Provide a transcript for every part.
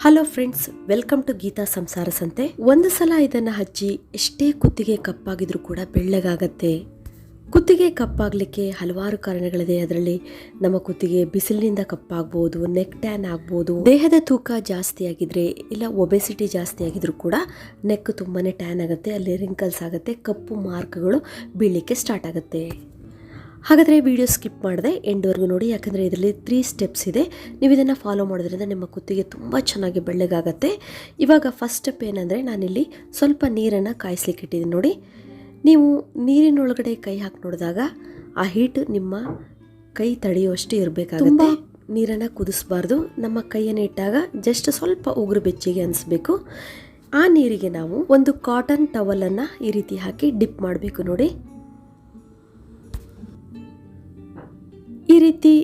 Hello friends welcome to Geeta ಸಂಸಾರ ಸಂತೆ ಒಂದು ಸಲ ಇದನ್ನ ಹಚ್ಚಿ ಎಷ್ಟೇ ಕುತ್ತಿಗೆ ಕಪ್ಪಾಗಿದ್ರೂ ಕೂಡ ಬೆಳ್ಳಗಾಗತ್ತೆ. ಕುತ್ತಿಗೆ ಕಪ್ಪಾಗಲಿಕ್ಕೆ ಹಲವಾರು ಕಾರಣಗಳಿದೆ. ಅದರಲ್ಲಿ ನಮ್ಮ ಕುತ್ತಿಗೆ ಬಿಸಿಲಿನಿಂದ ಕಪ್ಪಾಗ್ಬೋದು ನೆಕ್ ಟ್ಯಾನ್ ಆಗ್ಬೋದು, ದೇಹದ ತೂಕ ಜಾಸ್ತಿ ಆಗಿದ್ರೆ ಇಲ್ಲ ಒಬೆಸಿಟಿ ಜಾಸ್ತಿ ಆಗಿದ್ರೂ ಕೂಡ ನೆಕ್ ತುಂಬಾ ಟ್ಯಾನ್ ಆಗುತ್ತೆ, ಅಲ್ಲಿ ರಿಂಕಲ್ಸ್ ಆಗುತ್ತೆ, ಕಪ್ಪು ಮಾರ್ಕ್ಗಳು ಬೀಳಲಿಕ್ಕೆ ಸ್ಟಾರ್ಟ್ ಆಗುತ್ತೆ. ಹಾಗಾದರೆ ವಿಡಿಯೋ ಸ್ಕಿಪ್ ಮಾಡಿದೆ ಎಂಡ್ವರೆಗೂ ನೋಡಿ ಯಾಕಂದರೆ ಇದರಲ್ಲಿ ತ್ರೀ ಸ್ಟೆಪ್ಸ್ ಇದೆ. ನೀವು ಇದನ್ನು ಫಾಲೋ ಮಾಡೋದ್ರಿಂದ ನಿಮ್ಮ ಕುತ್ತಿಗೆ ತುಂಬ ಚೆನ್ನಾಗಿ ಬೆಳ್ಳಗಾಗತ್ತೆ. ಇವಾಗ ಫಸ್ಟ್ ಸ್ಟೆಪ್ ಏನಂದರೆ ನಾನಿಲ್ಲಿ ಸ್ವಲ್ಪ ನೀರನ್ನು ಕಾಯಿಸ್ಲಿಕ್ಕೆ ಇಟ್ಟಿದ್ದೀನಿ ನೋಡಿ. ನೀವು ನೀರಿನೊಳಗಡೆ ಕೈ ಹಾಕಿ ನೋಡಿದಾಗ ಆ ಹೀಟ್ ನಿಮ್ಮ ಕೈ ತಡೆಯುವಷ್ಟು ಇರಬೇಕಾಗುತ್ತೆ. ನೀರನ್ನು ಕುದಿಸ್ಬಾರ್ದು. ನಮ್ಮ ಕೈಯನ್ನು ಇಟ್ಟಾಗ ಜಸ್ಟ್ ಸ್ವಲ್ಪ ಉಗುರು ಬೆಚ್ಚಿಗೆ ಅನಿಸ್ಬೇಕು. ಆ ನೀರಿಗೆ ನಾವು ಒಂದು ಕಾಟನ್ ಟವಲನ್ನು ಈ ರೀತಿ ಹಾಕಿ ಡಿಪ್ ಮಾಡಬೇಕು ನೋಡಿ. ರೀತಿ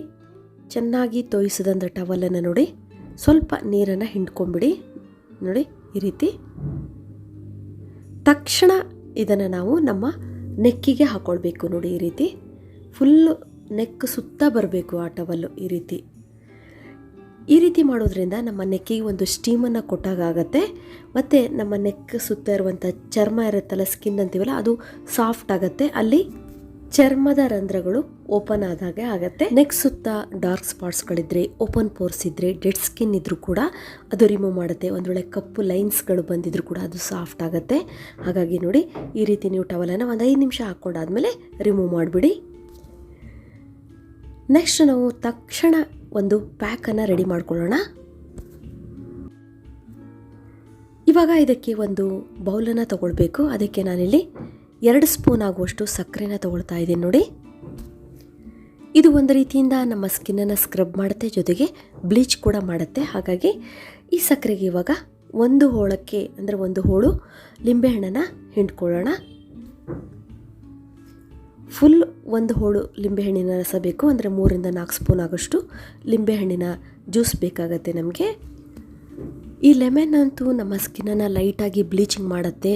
ಚೆನ್ನಾಗಿ ತೋಯಿಸಿದಂಥ ಟವಲನ್ನು ನೋಡಿ, ಸ್ವಲ್ಪ ನೀರನ್ನು ಹಿಂಡ್ಕೊಂಬಿಡಿ. ನೋಡಿ, ಈ ರೀತಿ. ತಕ್ಷಣ ಇದನ್ನು ನಾವು ನಮ್ಮ ನೆಕ್ಕಿಗೆ ಹಾಕ್ಕೊಳ್ಬೇಕು ನೋಡಿ, ಈ ರೀತಿ. ಫುಲ್ಲು ನೆಕ್ ಸುತ್ತ ಬರಬೇಕು ಆ ಟವಲ್ಲು ಈ ರೀತಿ. ಈ ರೀತಿ ಮಾಡೋದ್ರಿಂದ ನಮ್ಮ ನೆಕ್ಕಿಗೆ ಒಂದು ಸ್ಟೀಮನ್ನು ಕೊಟ್ಟಾಗತ್ತೆ ಮತ್ತು ನಮ್ಮ ನೆಕ್ ಸುತ್ತ ಇರುವಂಥ ಚರ್ಮ ಇರುತ್ತಲ್ಲ, ಸ್ಕಿನ್ ಅಂತೀವಲ್ಲ, ಅದು ಸಾಫ್ಟ್ ಆಗುತ್ತೆ. ಅಲ್ಲಿ ಚರ್ಮದ ರಂಧ್ರಗಳು ಓಪನ್ ಆದಾಗೆ ಆಗುತ್ತೆ. ನೆಕ್ಸ್ಟ್ ಸುತ್ತ ಡಾರ್ಕ್ ಸ್ಪಾಟ್ಸ್ಗಳಿದ್ರೆ, ಓಪನ್ ಪೋರ್ಸ್ ಇದ್ರೆ, ಡೆಡ್ ಸ್ಕಿನ್ ಇದ್ರೂ ಕೂಡ ಅದು ರಿಮೂವ್ ಮಾಡುತ್ತೆ. ಒಂದು ವೇಳೆ ಕಪ್ಪು ಲೈನ್ಸ್ಗಳು ಬಂದಿದ್ರು ಕೂಡ ಅದು ಸಾಫ್ಟ್ ಆಗುತ್ತೆ. ಹಾಗಾಗಿ ನೋಡಿ, ಈ ರೀತಿ ನೀವು ಟವಲನ್ನು ಒಂದು ಐದು ನಿಮಿಷ ಹಾಕ್ಕೊಂಡಾದ್ಮೇಲೆ ರಿಮೂವ್ ಮಾಡಿಬಿಡಿ. ನೆಕ್ಸ್ಟ್ ನಾವು ತಕ್ಷಣ ಒಂದು ಪ್ಯಾಕನ್ನು ರೆಡಿ ಮಾಡ್ಕೊಳ್ಳೋಣ. ಇವಾಗ ಇದಕ್ಕೆ ಒಂದು ಬೌಲನ್ನು ತಗೊಳ್ಬೇಕು. ಅದಕ್ಕೆ ನಾನಿಲ್ಲಿ ಎರಡು ಸ್ಪೂನ್ ಆಗುವಷ್ಟು ಸಕ್ಕರೆನ ತಗೊಳ್ತಾ ಇದ್ದೀನಿ ನೋಡಿ. ಇದು ಒಂದು ರೀತಿಯಿಂದ ನಮ್ಮ ಸ್ಕಿನ್ನನ್ನು ಸ್ಕ್ರಬ್ ಮಾಡುತ್ತೆ, ಜೊತೆಗೆ ಬ್ಲೀಚ್ ಕೂಡ ಮಾಡುತ್ತೆ. ಹಾಗಾಗಿ ಈ ಸಕ್ಕರೆಗೆ ಇವಾಗ ಒಂದು ಹೋಳಕ್ಕೆ, ಅಂದರೆ ಒಂದು ಹೋಳು ಲಿಂಬೆಹಣ್ಣನ್ನು ಹಿಂಡ್ಕೊಳ್ಳೋಣ. ಫುಲ್ ಒಂದು ಹೋಳು ಲಿಂಬೆಹಣ್ಣಿನ ರಸ ಬೇಕು, ಅಂದರೆ ಮೂರಿಂದ ನಾಲ್ಕು ಸ್ಪೂನ್ ಆಗೋಷ್ಟು ಲಿಂಬೆಹಣ್ಣಿನ ಜ್ಯೂಸ್ ಬೇಕಾಗತ್ತೆ ನಮಗೆ. ಈ ಲೆಮನ್ ಅಂತೂ ನಮ್ಮ ಸ್ಕಿನ್ನನ್ನು ಲೈಟಾಗಿ ಬ್ಲೀಚಿಂಗ್ ಮಾಡುತ್ತೆ.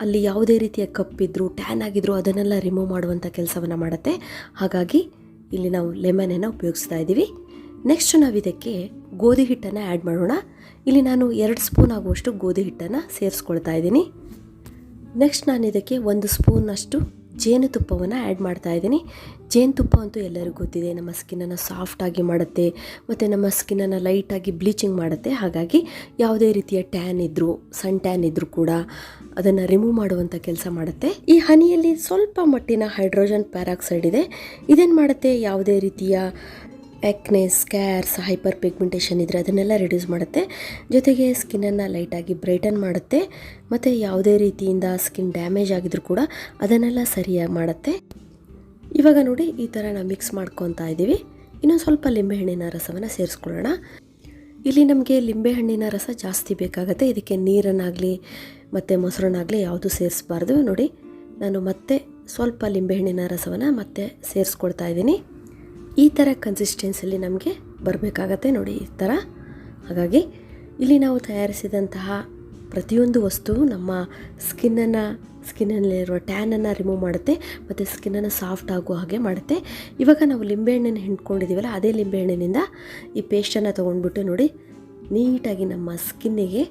ಅಲ್ಲಿ ಯಾವುದೇ ರೀತಿಯ ಕಪ್ಪಿದ್ರು ಟ್ಯಾನ್ ಆಗಿದ್ರು ಅದನ್ನೆಲ್ಲ ರಿಮೂವ್ ಮಾಡುವಂಥ ಕೆಲಸವನ್ನು ಮಾಡುತ್ತೆ. ಹಾಗಾಗಿ ಇಲ್ಲಿ ನಾವು ಲೆಮನನ್ನು ಉಪಯೋಗಿಸ್ತಾ ಇದ್ದೀವಿ. ನೆಕ್ಸ್ಟ್ ನಾವು ಇದಕ್ಕೆ ಗೋಧಿ ಹಿಟ್ಟನ್ನು ಆ್ಯಡ್ ಮಾಡೋಣ. ಇಲ್ಲಿ ನಾನು ಎರಡು ಸ್ಪೂನ್ ಆಗುವಷ್ಟು ಗೋಧಿ ಹಿಟ್ಟನ್ನು ಸೇರಿಸ್ಕೊಳ್ತಾ ಇದ್ದೀನಿ. ನೆಕ್ಸ್ಟ್ ನಾನು ಇದಕ್ಕೆ ಒಂದು ಸ್ಪೂನಷ್ಟು ಜೇನುತುಪ್ಪವನ್ನು ಆ್ಯಡ್ ಮಾಡ್ತಾ ಇದ್ದೀನಿ. ಜೇನುತುಪ್ಪ ಅಂತೂ ಎಲ್ಲರಿಗೂ ಗೊತ್ತಿದೆ, ನಮ್ಮ ಸ್ಕಿನ್ನನ್ನು ಸಾಫ್ಟಾಗಿ ಮಾಡುತ್ತೆ, ಮತ್ತು ನಮ್ಮ ಸ್ಕಿನ್ನನ್ನು ಲೈಟಾಗಿ ಬ್ಲೀಚಿಂಗ್ ಮಾಡುತ್ತೆ. ಹಾಗಾಗಿ ಯಾವುದೇ ರೀತಿಯ ಟ್ಯಾನ್ ಇದ್ದರೂ ಸನ್ ಟ್ಯಾನ್ ಇದ್ದರೂ ಕೂಡ ಅದನ್ನು ರಿಮೂವ್ ಮಾಡುವಂಥ ಕೆಲಸ ಮಾಡುತ್ತೆ. ಈ ಹನಿಯಲ್ಲಿ ಸ್ವಲ್ಪ ಮಟ್ಟಿನ ಹೈಡ್ರೋಜನ್ ಪ್ಯಾರಾಕ್ಸೈಡ್ ಇದೆ. ಇದೇನು ಮಾಡುತ್ತೆ? ಯಾವುದೇ ರೀತಿಯ ಎಕ್ನೆ ಸ್ಕ್ಯಾರ್ಸ್ ಹೈಪರ್ ಪಿಗ್ಮೆಂಟೇಷನ್ ಇದ್ದರೆ ಅದನ್ನೆಲ್ಲ ರಿಡ್ಯೂಸ್ ಮಾಡುತ್ತೆ. ಜೊತೆಗೆ ಸ್ಕಿನ್ನನ್ನು ಲೈಟಾಗಿ ಬ್ರೈಟನ್ ಮಾಡುತ್ತೆ. ಮತ್ತು ಯಾವುದೇ ರೀತಿಯಿಂದ ಸ್ಕಿನ್ ಡ್ಯಾಮೇಜ್ ಆಗಿದ್ರು ಕೂಡ ಅದನ್ನೆಲ್ಲ ಸರಿಯಾಗಿ ಮಾಡುತ್ತೆ. ಇವಾಗ ನೋಡಿ, ಈ ಥರ ನಾವು ಮಿಕ್ಸ್ ಮಾಡ್ಕೊತಾ ಇದ್ದೀವಿ. ಇನ್ನೊಂದು ಸ್ವಲ್ಪ ಲಿಂಬೆಹಣ್ಣಿನ ರಸವನ್ನು ಸೇರಿಸ್ಕೊಳ್ಳೋಣ. ಇಲ್ಲಿ ನಮಗೆ ಲಿಂಬೆಹಣ್ಣಿನ ರಸ ಜಾಸ್ತಿ ಬೇಕಾಗುತ್ತೆ. ಇದಕ್ಕೆ ನೀರನ್ನಾಗಲಿ, ಮತ್ತು ಮೊಸರನ್ನಾಗಲಿ ಯಾವುದು ಸೇರಿಸ್ಬಾರ್ದು. ನೋಡಿ, ನಾನು ಮತ್ತೆ ಸ್ವಲ್ಪ ಲಿಂಬೆಹಣ್ಣಿನ ರಸವನ್ನು ಮತ್ತೆ ಸೇರಿಸ್ಕೊಳ್ತಾ ಇದ್ದೀನಿ. ಈ ಥರ ಕನ್ಸಿಸ್ಟೆನ್ಸಲ್ಲಿ ನಮಗೆ ಬರಬೇಕಾಗತ್ತೆ ನೋಡಿ ಈ ಥರ. ಹಾಗಾಗಿ ಇಲ್ಲಿ ನಾವು ತಯಾರಿಸಿದಂತಹ ಪ್ರತಿಯೊಂದು ವಸ್ತು ನಮ್ಮ ಸ್ಕಿನ್ನನ್ನು ಸ್ಕಿನ್ನಲ್ಲಿರುವ ಟ್ಯಾನನ್ನು ರಿಮೂವ್ ಮಾಡುತ್ತೆ, ಮತ್ತು ಸ್ಕಿನ್ನನ್ನು ಸಾಫ್ಟ್ ಆಗುವ ಹಾಗೆ ಮಾಡುತ್ತೆ. ಇವಾಗ ನಾವು ಲಿಂಬೆಹಣ್ಣನ್ನು ಹಿಂಡ್ಕೊಂಡಿದ್ದೀವಲ್ಲ ಅದೇ ಲಿಂಬೆಹಣ್ಣಿನಿಂದ ಈ ಪೇಸ್ಟನ್ನು ತೊಗೊಂಡ್ಬಿಟ್ಟು ನೋಡಿ, ನೀಟಾಗಿ ನಮ್ಮ ಸ್ಕಿನ್ನಿಗೆ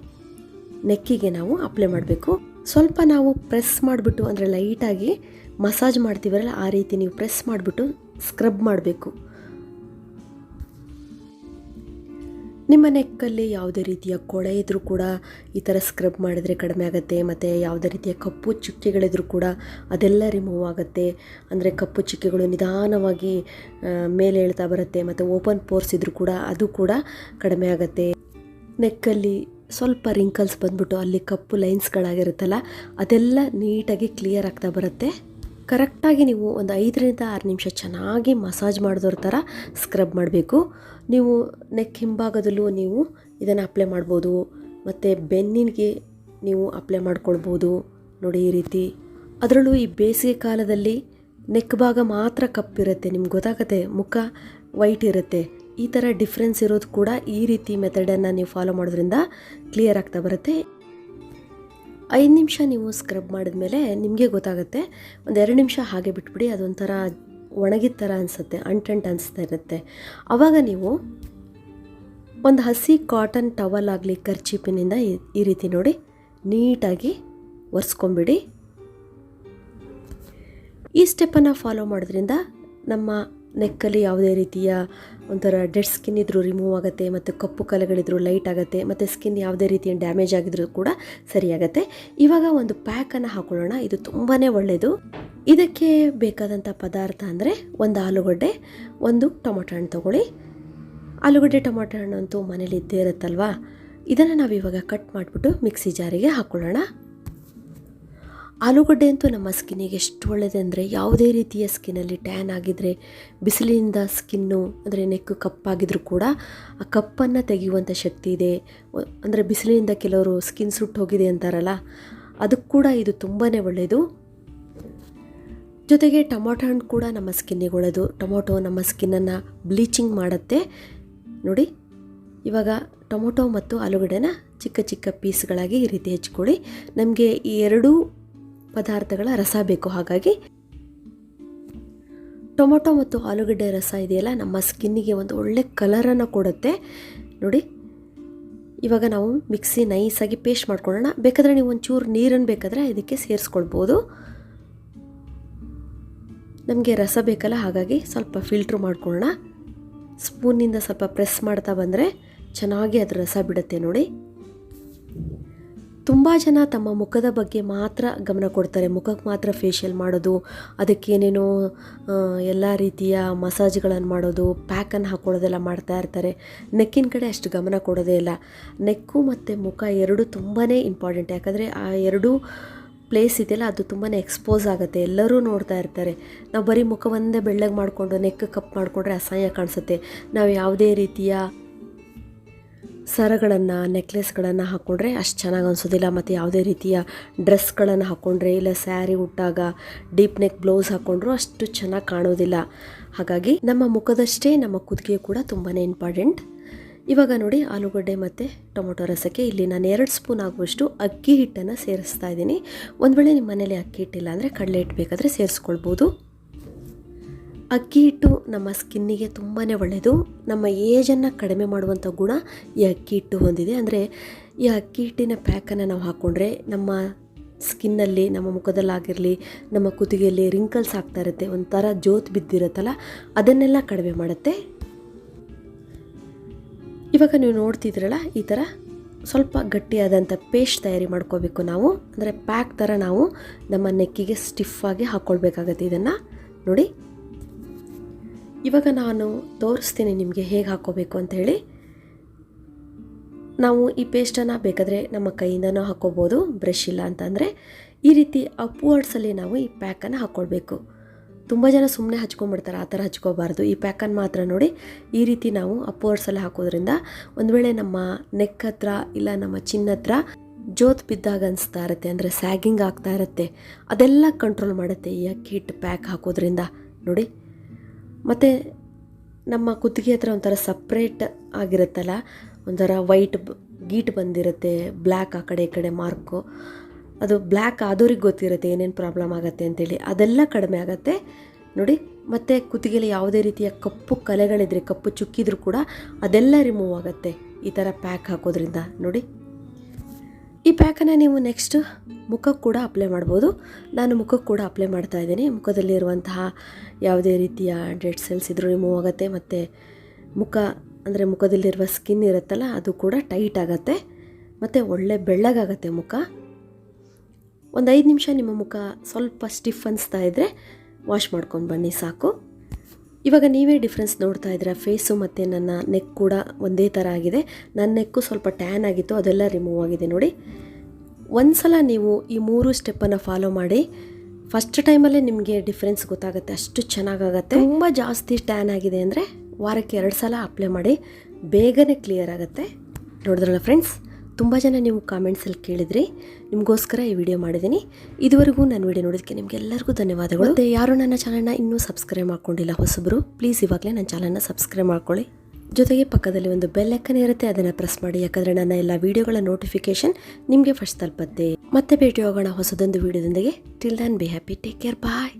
ನೆಕ್ಕಿಗೆ ನಾವು ಅಪ್ಲೈ ಮಾಡಬೇಕು. ಸ್ವಲ್ಪ ನಾವು ಪ್ರೆಸ್ ಮಾಡಿಬಿಟ್ಟು, ಅಂದರೆ ಲೈಟಾಗಿ ಮಸಾಜ್ ಮಾಡ್ತೀವಲ್ಲ ಆ ರೀತಿ ನೀವು ಪ್ರೆಸ್ ಮಾಡಿಬಿಟ್ಟು ಸ್ಕ್ರಬ್ ಮಾಡಬೇಕು. ನಿಮ್ಮ ನೆಕ್ಕಲ್ಲಿ ಯಾವುದೇ ರೀತಿಯ ಕೊಳೆ ಇದ್ದರೂ ಕೂಡ ಈ ಥರ ಸ್ಕ್ರಬ್ ಮಾಡಿದರೆ ಕಡಿಮೆ ಆಗುತ್ತೆ, ಮತ್ತು ಯಾವುದೇ ರೀತಿಯ ಕಪ್ಪು ಚುಕ್ಕೆಗಳಿದ್ರೂ ಕೂಡ ಅದೆಲ್ಲ ರಿಮೂವ್ ಆಗುತ್ತೆ. ಅಂದರೆ ಕಪ್ಪು ಚುಕ್ಕೆಗಳು ನಿಧಾನವಾಗಿ ಮೇಲೆ ಹೇಳ್ತಾ ಬರುತ್ತೆ, ಮತ್ತು ಓಪನ್ ಪೋರ್ಸ್ ಇದ್ರೂ ಕೂಡ ಅದು ಕೂಡ ಕಡಿಮೆ ಆಗುತ್ತೆ. ನೆಕ್ಕಲ್ಲಿ ಸ್ವಲ್ಪ ರಿಂಕಲ್ಸ್ ಬಂದ್ಬಿಟ್ಟು ಅಲ್ಲಿ ಕಪ್ಪು ಲೈನ್ಸ್ಗಳಾಗಿರುತ್ತಲ್ಲ ಅದೆಲ್ಲ ನೀಟಾಗಿ ಕ್ಲಿಯರ್ ಆಗ್ತಾ ಬರುತ್ತೆ. ಕರೆಕ್ಟಾಗಿ ನೀವು ಒಂದು ಐದರಿಂದ ಆರು ನಿಮಿಷ ಚೆನ್ನಾಗಿ ಮಸಾಜ್ ಮಾಡಿದವ್ರ ಥರ ಸ್ಕ್ರಬ್ ಮಾಡಬೇಕು. ನೀವು ನೆಕ್ ಹಿಂಭಾಗದಲ್ಲೂ ನೀವು ಇದನ್ನು ಅಪ್ಲೈ ಮಾಡ್ಬೋದು. ಮತ್ತು ಬೆನ್ನಿಗೆ ನೀವು ಅಪ್ಲೈ ಮಾಡ್ಕೊಳ್ಬೋದು. ನೋಡಿ ಈ ರೀತಿ. ಅದರಲ್ಲೂ ಈ ಬೇಸಿಗೆ ಕಾಲದಲ್ಲಿ ನೆಕ್ ಭಾಗ ಮಾತ್ರ ಕಪ್ಪಿರುತ್ತೆ ನಿಮ್ಗೆ ಗೊತ್ತಾಗತ್ತೆ, ಮುಖ ವೈಟ್ ಇರುತ್ತೆ. ಈ ಥರ ಡಿಫ್ರೆನ್ಸ್ ಇರೋದು ಕೂಡ ಈ ರೀತಿ ಮೆಥಡನ್ನು ನೀವು ಫಾಲೋ ಮಾಡೋದ್ರಿಂದ ಕ್ಲಿಯರ್ ಆಗ್ತಾ ಬರುತ್ತೆ. ಐದು ನಿಮಿಷ ನೀವು ಸ್ಕ್ರಬ್ ಮಾಡಿದ್ಮೇಲೆ ನಿಮಗೆ ಗೊತ್ತಾಗುತ್ತೆ. ಒಂದು ಎರಡು ನಿಮಿಷ ಹಾಗೆ ಬಿಟ್ಬಿಡಿ, ಅದೊಂಥರ ಒಣಗಿದ ಥರ ಅನಿಸುತ್ತೆ ಅಂಟಂಟ್ ಅನಿಸ್ತಾ ಇರುತ್ತೆ. ಆವಾಗ ನೀವು ಒಂದು ಹಸಿ ಕಾಟನ್ ಟವಲ್ ಆಗಲಿ ಕರ್ಚೀಪಿನಿಂದ ಈ- ರೀತಿ ನೋಡಿ ನೀಟಾಗಿ ಒರೆಸ್ಕೊಂಬಿಡಿ. ಈ ಸ್ಟೆಪ್ಪನ್ನು ಫಾಲೋ ಮಾಡೋದ್ರಿಂದ ನಮ್ಮ ನೆಕ್ಕಲ್ಲಿ ಯಾವುದೇ ರೀತಿಯ ಒಂಥರ ಡೆಡ್ ಸ್ಕಿನ್ ಇದ್ದರೂ ರಿಮೂವ್ ಆಗುತ್ತೆ, ಮತ್ತು ಕಪ್ಪು ಕಲೆಗಳಿದ್ರೂ ಲೈಟ್ ಆಗುತ್ತೆ, ಮತ್ತು ಸ್ಕಿನ್ ಯಾವುದೇ ರೀತಿಯ ಡ್ಯಾಮೇಜ್ ಆಗಿದ್ರೂ ಕೂಡ ಸರಿಯಾಗುತ್ತೆ. ಇವಾಗ ಒಂದು ಪ್ಯಾಕನ್ನು ಹಾಕೊಳ್ಳೋಣ, ಇದು ತುಂಬಾ ಒಳ್ಳೆಯದು ಇದಕ್ಕೆ ಬೇಕಾದಂಥ ಪದಾರ್ಥ ಅಂದರೆ ಒಂದು ಆಲೂಗಡ್ಡೆ, ಒಂದು ಟೊಮೊಟೊ ಹಣ್ಣು ತೊಗೊಳ್ಳಿ. ಆಲೂಗಡ್ಡೆ, ಟೊಮೊಟೊ ಹಣ್ಣು ಅಂತೂ ಮನೇಲಿ ಇದ್ದೇ ಇರುತ್ತಲ್ವಾ? ಇದನ್ನು ನಾವು ಇವಾಗ ಕಟ್ ಮಾಡಿಬಿಟ್ಟು ಮಿಕ್ಸಿ ಜಾರಿಗೆ ಹಾಕ್ಕೊಳ್ಳೋಣ ಆಲೂಗಡ್ಡೆ ಅಂತೂ ನಮ್ಮ ಸ್ಕಿನ್ನಿಗೆ ಎಷ್ಟು ಒಳ್ಳೆಯದೆ ಅಂದರೆ ಯಾವುದೇ ರೀತಿಯ ಸ್ಕಿನ್ನಲ್ಲಿ ಟ್ಯಾನ್ ಆಗಿದ್ದರೆ ಬಿಸಿಲಿನಿಂದ ಸ್ಕಿನ್ನು, ಅಂದರೆ ನೆಕ್ಕು ಕಪ್ಪಾಗಿದ್ರೂ ಕೂಡ ಆ ಕಪ್ಪನ್ನು ತೆಗೆಯುವಂಥ ಶಕ್ತಿ ಇದೆ. ಅಂದರೆ ಬಿಸಿಲಿನಿಂದ ಕೆಲವರು ಸ್ಕಿನ್ ಸುಟ್ಟು ಹೋಗಿದೆ ಅಂತಾರಲ್ಲ ಅದಕ್ಕೆ ಕೂಡ ಇದು ತುಂಬಾ ಒಳ್ಳೆಯದು ಜೊತೆಗೆ ಟೊಮೊಟೊ ಹಣ್ಣು ಕೂಡ ನಮ್ಮ ಸ್ಕಿನ್ನಿಗೆ ಒಳ್ಳೆಯದು ಟೊಮೊಟೊ ನಮ್ಮ ಸ್ಕಿನ್ನನ್ನು ಬ್ಲೀಚಿಂಗ್ ಮಾಡುತ್ತೆ. ನೋಡಿ, ಇವಾಗ ಟೊಮೊಟೊ ಮತ್ತು ಆಲೂಗಡ್ಡೆನ ಚಿಕ್ಕ ಚಿಕ್ಕ ಪೀಸ್ಗಳಾಗಿ ಈ ರೀತಿ ಹೆಚ್ಕೊಳ್ಳಿ. ನಮಗೆ ಈ ಎರಡೂ ಪದಾರ್ಥಗಳ ರಸ ಬೇಕು. ಹಾಗಾಗಿ ಟೊಮೊಟೊ ಮತ್ತು ಆಲೂಗಡ್ಡೆ ರಸ ಇದೆಯಲ್ಲ, ನಮ್ಮ ಸ್ಕಿನ್ನಿಗೆ ಒಂದು ಒಳ್ಳೆ ಕಲರನ್ನು ಕೊಡುತ್ತೆ. ನೋಡಿ, ಇವಾಗ ನಾವು ಮಿಕ್ಸಿ ನೈಸಾಗಿ ಪೇಸ್ಟ್ ಮಾಡ್ಕೊಳ್ಳೋಣ. ಬೇಕಾದರೆ ನೀವು ಒಂಚೂರು ನೀರನ್ನು ಬೇಕಾದರೆ ಇದಕ್ಕೆ ಸೇರಿಸ್ಕೊಳ್ಬೋದು. ನಮಗೆ ರಸ ಬೇಕಲ್ಲ, ಹಾಗಾಗಿ ಸ್ವಲ್ಪ ಫಿಲ್ಟ್ರ್ ಮಾಡ್ಕೊಳ್ಳೋಣ. ಸ್ಪೂನಿಂದ ಸ್ವಲ್ಪ ಪ್ರೆಸ್ ಮಾಡ್ತಾ ಬಂದರೆ ಚೆನ್ನಾಗಿ ಅದರ ರಸ ಬಿಡುತ್ತೆ ನೋಡಿ. ತುಂಬ ಜನ ತಮ್ಮ ಮುಖದ ಬಗ್ಗೆ ಮಾತ್ರ ಗಮನ ಕೊಡ್ತಾರೆ. ಮುಖಕ್ಕೆ ಮಾತ್ರ ಫೇಶಿಯಲ್ ಮಾಡೋದು ಅದಕ್ಕೇನೇನೋ ಎಲ್ಲ ರೀತಿಯ ಮಸಾಜ್ಗಳನ್ನು ಮಾಡೋದು ಪ್ಯಾಕನ್ನು ಹಾಕ್ಕೊಳ್ಳೋದೆಲ್ಲ ಮಾಡ್ತಾ ಇರ್ತಾರೆ. ನೆಕ್ಕಿನ ಕಡೆ ಅಷ್ಟು ಗಮನ ಕೊಡೋದೇ ಇಲ್ಲ. ನೆಕ್ಕು ಮತ್ತು ಮುಖ ಎರಡು ತುಂಬಾ ಇಂಪಾರ್ಟೆಂಟ್ ಯಾಕಂದರೆ ಆ ಎರಡೂ ಪ್ಲೇಸ್ ಇದೆಯಲ್ಲ, ಅದು ತುಂಬಾ ಎಕ್ಸ್ಪೋಸ್ ಆಗುತ್ತೆ. ಎಲ್ಲರೂ ನೋಡ್ತಾ ಇರ್ತಾರೆ. ನಾವು ಬರೀ ಮುಖವೊಂದೇ ಬೆಳ್ಳಗೆ ಮಾಡಿಕೊಂಡು ನೆಕ್ ಕಪ್ ಮಾಡಿಕೊಂಡ್ರೆ ಅಸಹ್ಯ ಕಾಣಿಸುತ್ತೆ. ನಾವು ಯಾವುದೇ ರೀತಿಯ ಸರಗಳನ್ನು ನೆಕ್ಲೆಸ್ಗಳನ್ನು ಹಾಕ್ಕೊಂಡ್ರೆ ಅಷ್ಟು ಚೆನ್ನಾಗಿ ಅನಿಸೋದಿಲ್ಲ. ಮತ್ತು ಯಾವುದೇ ರೀತಿಯ ಡ್ರೆಸ್ಗಳನ್ನು ಹಾಕ್ಕೊಂಡ್ರೆ ಇಲ್ಲ ಸ್ಯಾರಿ ಉಟ್ಟಾಗ ಡೀಪ್ ನೆಕ್ ಬ್ಲೌಸ್ ಹಾಕ್ಕೊಂಡ್ರು ಅಷ್ಟು ಚೆನ್ನಾಗಿ ಕಾಣೋದಿಲ್ಲ. ಹಾಗಾಗಿ ನಮ್ಮ ಮುಖದಷ್ಟೇ, ನಮ್ಮ ಕುದುಗೆ ಕೂಡ ತುಂಬಾ ಇಂಪಾರ್ಟೆಂಟ್ ಇವಾಗ ನೋಡಿ ಆಲೂಗಡ್ಡೆ ಮತ್ತು ಟೊಮೊಟೊ ರಸಕ್ಕೆ ಇಲ್ಲಿ ನಾನು ಎರಡು ಸ್ಪೂನ್ ಆಗುವಷ್ಟು ಅಕ್ಕಿ ಹಿಟ್ಟನ್ನು ಸೇರಿಸ್ತಾ ಇದ್ದೀನಿ. ಒಂದು ವೇಳೆ ನಿಮ್ಮ ಮನೇಲಿ ಅಕ್ಕಿ ಹಿಟ್ಟಿಲ್ಲ ಅಂದರೆ ಕಡಲೆ ಹಿಟ್ಟು ಬೇಕಾದರೆ ಸೇರಿಸ್ಕೊಳ್ಬೋದು. ಅಕ್ಕಿ ಹಿಟ್ಟು ನಮ್ಮ ಸ್ಕಿನ್ನಿಗೆ ತುಂಬಾ ಒಳ್ಳೆಯದು. ನಮ್ಮ ಏಜನ್ನು ಕಡಿಮೆ ಮಾಡುವಂಥ ಗುಣ ಈ ಅಕ್ಕಿ ಹಿಟ್ಟು ಹೊಂದಿದೆ. ಅಂದರೆ ಈ ಅಕ್ಕಿ ಹಿಟ್ಟಿನ ಪ್ಯಾಕನ್ನು ನಾವು ಹಾಕ್ಕೊಂಡ್ರೆ ನಮ್ಮ ಸ್ಕಿನ್ನಲ್ಲಿ, ನಮ್ಮ ಮುಖದಲ್ಲಾಗಿರಲಿ, ನಮ್ಮ ಕುತ್ತಿಗೆಯಲ್ಲಿ ರಿಂಕಲ್ಸ್ ಆಗ್ತಾ ಇರುತ್ತೆ, ಒಂಥರ ಜೋತ್ ಬಿದ್ದಿರುತ್ತಲ್ಲ, ಅದನ್ನೆಲ್ಲ ಕಡಿಮೆ ಮಾಡುತ್ತೆ. ಇವಾಗ ನೀವು ನೋಡ್ತಿದ್ರಲ್ಲ ಈ ಥರ ಸ್ವಲ್ಪ ಗಟ್ಟಿಯಾದಂಥ ಪೇಸ್ಟ್ ತಯಾರಿ ಮಾಡ್ಕೋಬೇಕು ನಾವು. ಅಂದರೆ ಪ್ಯಾಕ್ ಥರ ನಾವು ನಮ್ಮ ನೆಕ್ಕಿಗೆ ಸ್ಟಿಫಾಗಿ ಹಾಕ್ಕೊಳ್ಬೇಕಾಗತ್ತೆ ಇದನ್ನು. ನೋಡಿ. ಇವಾಗ ನಾನು ತೋರಿಸ್ತೀನಿ ನಿಮಗೆ ಹೇಗೆ ಹಾಕ್ಕೋಬೇಕು ಅಂತ ಹೇಳಿ. ನಾವು ಈ ಪೇಸ್ಟನ್ನು ಬೇಕಾದರೆ ನಮ್ಮ ಕೈಯಿಂದನೂ ಹಾಕ್ಕೋಬೋದು ಬ್ರಷ್ ಇಲ್ಲ ಅಂತಂದರೆ ಈ ರೀತಿ ಅಪ್ವರ್ಡ್ಸಲ್ಲಿ ನಾವು ಈ ಪ್ಯಾಕನ್ನು ಹಾಕ್ಕೊಳ್ಬೇಕು ತುಂಬ ಜನ ಸುಮ್ಮನೆ ಹಚ್ಕೊಂಡ್ಬಿಡ್ತಾರೆ, ಆ ಥರ ಹಚ್ಕೋಬಾರ್ದು. ಈ ಪ್ಯಾಕನ್ನು ಮಾತ್ರ ನೋಡಿ ಈ ರೀತಿ ನಾವು ಅಪ್ವರ್ಡ್ಸಲ್ಲಿ ಹಾಕೋದ್ರಿಂದ ಒಂದು ವೇಳೆ ನಮ್ಮ ನೆಕ್ ಹತ್ರ ಇಲ್ಲ ನಮ್ಮ ಚಿನ್ನ ಹತ್ರ ಜೋತ್ ಬಿದ್ದಾಗ ಅನಿಸ್ತಾ ಇರುತ್ತೆ, ಅಂದರೆ ಸ್ಯಾಗಿಂಗ್ ಆಗ್ತಾ ಇರುತ್ತೆ. ಅದೆಲ್ಲ ಕಂಟ್ರೋಲ್ ಮಾಡುತ್ತೆ ಈ ಅಕ್ಕಿ ಹಿಟ್ಟು ಪ್ಯಾಕ್ ಹಾಕೋದ್ರಿಂದ. ನೋಡಿ. ಮತ್ತು ನಮ್ಮ ಕುತ್ತಿಗೆ ಹತ್ರ ಒಂಥರ ಸಪ್ರೇಟ್ ಆಗಿರುತ್ತಲ್ಲ? ಒಂಥರ ವೈಟ್ ಗೀಟ್ ಬಂದಿರುತ್ತೆ ಬ್ಲ್ಯಾಕ್ ಆ ಕಡೆ ಈ ಕಡೆ ಮಾರ್ಕು ಅದು ಬ್ಲ್ಯಾಕ್ ಆದವ್ರಿಗೆ ಗೊತ್ತಿರುತ್ತೆ ಏನೇನು ಪ್ರಾಬ್ಲಮ್ ಆಗುತ್ತೆ ಅಂತೇಳಿ. ಅದೆಲ್ಲ ಕಡಿಮೆ ಆಗುತ್ತೆ. ನೋಡಿ, ಮತ್ತು ಕುತ್ತಿಗೆಯಲ್ಲಿ ಯಾವುದೇ ರೀತಿಯ ಕಪ್ಪು ಕಲೆಗಳಿದ್ರೆ, ಕಪ್ಪು ಚುಕ್ಕಿದ್ರೂ ಕೂಡ ಅದೆಲ್ಲ ರಿಮೂವ್ ಆಗುತ್ತೆ. ಈ ಥರ ಪ್ಯಾಕ್ ಹಾಕೋದ್ರಿಂದ. ನೋಡಿ. ಈ ಪ್ಯಾಕನ್ನು ನೀವು ನೆಕ್ಸ್ಟ್ ಮುಖಕ್ಕೆ ಕೂಡ ಅಪ್ಲೈ ಮಾಡ್ಬೋದು. ನಾನು ಮುಖಕ್ಕೆ ಕೂಡ ಅಪ್ಲೈ ಮಾಡ್ತಾ ಇದ್ದೀನಿ. ಮುಖದಲ್ಲಿರುವಂತಹ ಯಾವುದೇ ರೀತಿಯ ಡೆಡ್ ಸೆಲ್ಸ್ ಇದ್ರೂ ರಿಮೂವ್ ಆಗುತ್ತೆ. ಮತ್ತು ಮುಖ, ಅಂದರೆ ಮುಖದಲ್ಲಿರುವ ಸ್ಕಿನ್ ಇರುತ್ತಲ್ಲ, ಅದು ಕೂಡ ಟೈಟ್ ಆಗುತ್ತೆ. ಮತ್ತು ಒಳ್ಳೆ ಬೆಳ್ಳಗಾಗತ್ತೆ ಮುಖ. ಒಂದು ಐದು ನಿಮಿಷ ನಿಮ್ಮ ಮುಖ ಸ್ವಲ್ಪ ಸ್ಟಿಫ್ ಅನಿಸ್ತಾ ಇದ್ದರೆ ವಾಶ್ ಮಾಡ್ಕೊಂಡು ಬನ್ನಿ ಸಾಕು. ಇವಾಗ ನೀವೇ ಡಿಫ್ರೆನ್ಸ್ ನೋಡ್ತಾ ಇದ್ದೀರಾ? ಫೇಸು ಮತ್ತು ನನ್ನ ನೆಕ್ ಕೂಡ ಒಂದೇ ಥರ ಆಗಿದೆ. ನನ್ನ ನೆಕ್ಕು ಸ್ವಲ್ಪ ಟ್ಯಾನ್ ಆಗಿತ್ತು, ಅದೆಲ್ಲ ರಿಮೂವ್ ಆಗಿದೆ ನೋಡಿ. ಒಂದ್ಸಲ ನೀವು ಈ ಮೂರು ಸ್ಟೆಪ್ಪನ್ನು ಫಾಲೋ ಮಾಡಿ. ಫಸ್ಟ್ ಟೈಮಲ್ಲೇ ನಿಮಗೆ ಡಿಫ್ರೆನ್ಸ್ ಗೊತ್ತಾಗುತ್ತೆ, ಅಷ್ಟು ಚೆನ್ನಾಗಾಗತ್ತೆ. ತುಂಬ ಜಾಸ್ತಿ ಟ್ಯಾನ್ ಆಗಿದೆ ಅಂದರೆ ವಾರಕ್ಕೆ ಎರಡು ಸಲ ಅಪ್ಲೈ ಮಾಡಿ, ಬೇಗನೆ ಕ್ಲಿಯರ್ ಆಗುತ್ತೆ. ನೋಡಿದ್ರಲ್ಲ ಫ್ರೆಂಡ್ಸ್ ತುಂಬ ಜನ ನೀವು ಕಾಮೆಂಟ್ಸಲ್ಲಿ ಕೇಳಿದ್ರಿ ನಿಮಗೋಸ್ಕರ ಈ ವಿಡಿಯೋ ಮಾಡಿದ್ದೀನಿ. ಇದುವರೆಗೂ ನನ್ನ ವಿಡಿಯೋ ನೋಡೋದಕ್ಕೆ ನಿಮಗೆಲ್ಲರಿಗೂ ಧನ್ಯವಾದಗಳು. ಮತ್ತು ಯಾರು ನನ್ನ ಚಾನಲ್ನ ಇನ್ನೂ ಸಬ್ಸ್ಕ್ರೈಬ್ ಮಾಡ್ಕೊಂಡಿಲ್ಲ ಹೊಸಬರು, ಪ್ಲೀಸ್ ಇವಾಗಲೇ ನನ್ನ ಚಾನಲ್ನ ಸಬ್ಸ್ಕ್ರೈಬ್ ಮಾಡ್ಕೊಳ್ಳಿ. ಜೊತೆಗೆ ಪಕ್ಕದಲ್ಲಿ ಒಂದು ಬೆಲ್ ಐಕನ್ ಇರುತ್ತೆ, ಅದನ್ನು ಪ್ರೆಸ್ ಮಾಡಿ, ಯಾಕಂದರೆ ನನ್ನ ಎಲ್ಲ ವಿಡಿಯೋಗಳ ನೋಟಿಫಿಕೇಶನ್ ನಿಮಗೆ ಫಸ್ಟ್ ತಲುಪತ್ತೆ. ಮತ್ತೆ ಭೇಟಿ ಹೋಗೋಣ ಹೊಸದೊಂದು ವಿಡಿಯೋದೊಂದಿಗೆ. Till then be happy take care bye